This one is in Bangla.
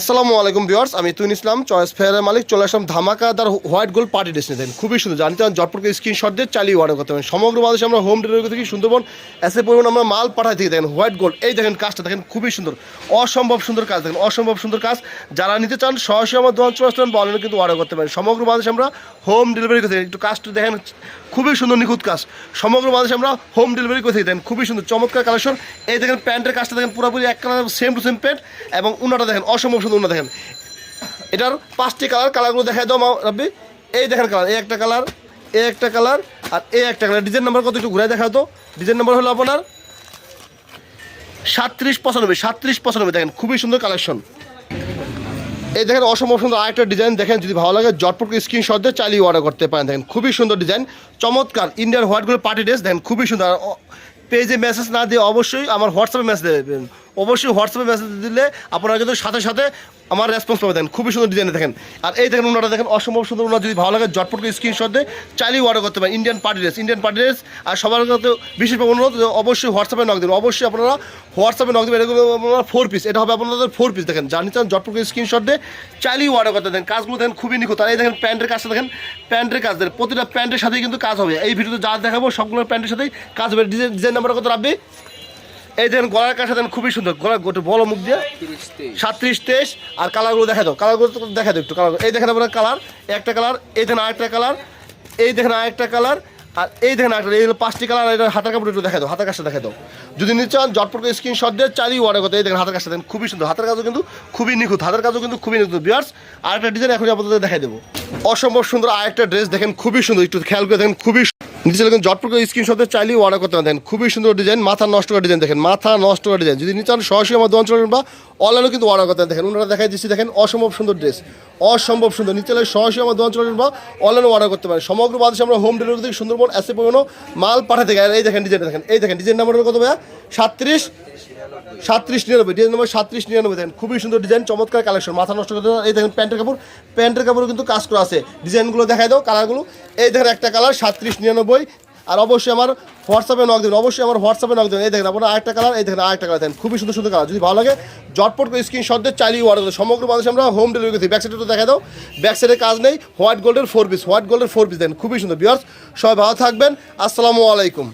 আসসালামু আলাইকুম ভিউয়ার্স, আমি তুইন ইসলাম, চয়েস ফেয়ারের মালিক, চলে আসলাম ধামাকাদার হোয়াইট গোল্ড পার্টি ড্রেস নিতেন খুবই সুন্দর, জানতে চান, জটপটকে স্ক্রিনশট দিয়ে চালিয়ে অর্ডার করতে পারেন। সমগ্র বাংলাদেশে আমরা হোম ডেলিভারি থেকে সুন্দরবন এসে পরিমাণ আমরা মাল পাঠাই থেকে দেখেন, হোয়াইট গোল্ড, এই দেখেন কাজটা, দেখেন খুবই সুন্দর, অসম্ভব সুন্দর কাজ, দেখেন অসম্ভব সুন্দর কাজ। যারা নিতে চান, সরাসরি আমার দোকান চলে বা অনলাইনে কিন্তু অর্ডার করতে পারেন। সমগ্র বাংলাদেশে আমরা হোম ডেলিভারি করতে একটু কাজটা দেখেন, খুবই সুন্দর, নিখুঁত কাজ। সমগ্র বাংলাদেশে আমরা হোম ডেলিভারি করে থাকি দেন খুবই সুন্দর, চমৎকার কালেকশন এই দেখেন প্যান্টের কাজটা দেখেন পুরোপুরি এক colour same to same pant এবং উনাটা দেখেন অসম্ভব উনা দেখেন। এটার পাঁচটি কালার কালারগুলো দেখাই দাও মা রাব্বি। এই দেখেন কালার এই একটা কালার এই একটা কালার আর এই একটা কালার ডিজাইন নাম্বার কত একটু ঘুরাই দেখাও তো। ডিজাইন নাম্বার হলো আপনার সাতত্রিশ পঁচানব্বই সাতত্রিশ পঁচানব্বই। দেখেন, খুবই সুন্দর কালেকশন এই দেখেন, অসম্ভব সুন্দর আরেকটা ডিজাইন দেখেন, যদি ভালো লাগে জটপট স্ক্রিনশট দিয়ে চালিয়ে অর্ডার করতে পারেন। দেখেন, খুবই সুন্দর ডিজাইন চমৎকার ইন্ডিয়ান হোয়াইটগুলো পার্টি ড্রেস দেখেন, খুবই সুন্দর। পেজে মেসেজ না দিয়ে অবশ্যই আমার হোয়াটসঅ্যাপে মেসেজ দেবেন। অবশ্যই হোয়াটসঅ্যাপে মেসেজ দিলে আপনারা কিন্তু সাথে সাথে আমার রেসপন্স পাবে খুবই সুন্দর ডিজাইন দেখেন। আর এই দেখেন ওনারা দেখেন, অসম্ভব সুন্দর ওনার যদি ভালো লাগে জটপট স্ক্রিনশট দিয়ে চালিয়ে অর্ডার করতে পারেন। Indian party dress Indian party dress আর সবার কাছে বিশেষভাবে অনুরোধ অবশ্যই হোয়াটসঅ্যাপে নক দেবেন। অবশ্যই আপনারা হোয়াটসঅ্যাপে নক দেবেন। এগুলো আপনারা ফোর পিস এটা হবে আপনাদের ফোর পিস দেখেন। জানি চান জটপট স্ক্রিনশট দিয়ে চালিয়ে অর্ডার করতে দেন কাজগুলো দেখেন খুবই নিখুঁত। আর এই দেখেন প্যান্টের কাজটা দেখেন, প্যান্টের কাজ দেখেন। প্রতিটা প্যান্টের সাথেই কিন্তু কাজ হবে। এই ভিডিওতে যা দেখাবো সবগুলো প্যান্টের সাথেই কাজ হবে। ডিজাইন ডিজাইন নাম্বার কত রাখবি? এই দেখেন গলার কাজটা দেখেন খুবই সুন্দর। গলার গোটে বড় মুখ দিয়ে। সাতত্রিশ তেইশ, আর কালারগুলো দেখা দাও। কালারগুলো দেখা দাও একটু কালার এই দেখেন আপনার কালার, একটা কালার, এই দেখেন আরেকটা কালার, এই দেখেন আরেকটা কালার, আর এই দেখেন আরেকটা, এই পাঁচটি কালার এটা হাতের কাপড় একটু দেখা দাও, হাতের কাজটা দেখা দাও। যদি নিতে চান, জটপট স্ক্রিনশট দিয়ে চালিয়ে অর্ডার করতে, এই দেখেন হাতের কাজটা দেখেন খুবই সুন্দর। হাতের কাজও কিন্তু খুবই নিখুঁত, হাতের কাজও কিন্তু খুবই নিখুঁত। বিয়ার্স আরেকটা ডিজাইন এখন আপনাদের দেখাই দেবো। অসম্ভব সুন্দর আরেকটা ড্রেস দেখেন খুবই সুন্দর, একটু খেয়াল করে দেখেন খুবই নিচে দেখেন জটপট স্ক্রিনশটে চাইলেই অর্ডার করতে পারেন খুবই সুন্দর ডিজাইন মাথা নষ্ট করা ডিজাইন দেখেন, মাথা নষ্ট করা ডিজাইন যদি নিচে সরাসরি আমার দোকান চলেন বা অনলাইনেও কিন্তু অর্ডার করতে। দেখেন, ওনারা দেখায় দিচ্ছি, দেখেন, অসম্ভব সুন্দর ড্রেস অসম্ভব সুন্দর। নিচে সরাসরি আমার দোকান চলেন বা অনলাইনে অর্ডার করতে পারেন। সমগ্র বাদেশে আমরা হোম ডেলিভারি থেকে সুন্দরবন এসে পড়ানো মাল পাঠাতে গেলে, এই দেখেন ডিজাইন দেখেন, এই দেখেন ডিজাইন নাম্বার কত ভাইয়া? সাতত্রিশ সাতত্রিশ নিরানব্বই, ডিজাইন নম্বর সাতত্রিশ নিরানব্বই দেখেন, খুবই সুন্দর ডিজাইন, চমৎকার কালেকশন মাথা নষ্ট করতে এই দেখেন প্যান্টের কাপড় প্যান্টের কাপড় কিন্তু কাজ করা আছে। ডিজাইনগুলো দেখাই দাও কালারগুলো এই দেখেন একটা কালার সাতত্রিশ নিরানব্বই। আর অবশ্যই আমার হোয়াটসঅ্যাপে নক দেবেন, অবশ্যই আমার হোয়াটসঅ্যাপে নক দেবেন। এই দেখেন, আপনার আরেকটা কালার এই দেখেন আরেকটা কালার দেখেন, খুবই সুন্দর সুন্দর কালার যদি ভালো লাগে জটপট করে দিয়ে চালিয়ে অর্ডার করতে সমগ্র বাংলাদেশে আমরা হোম ডেলিভারি করছি। ব্যাক সাইডে দেখা দাও ব্যাক সাইডে কাজ নেই হোয়াইট গোল্ডের ফোর পিস হোয়াইট গোল্ডের ফোর পিস দেন খুবই সুন্দর। বিয়ার্স সবাই ভালো থাকবেন। আসসালামু আলাইকুম।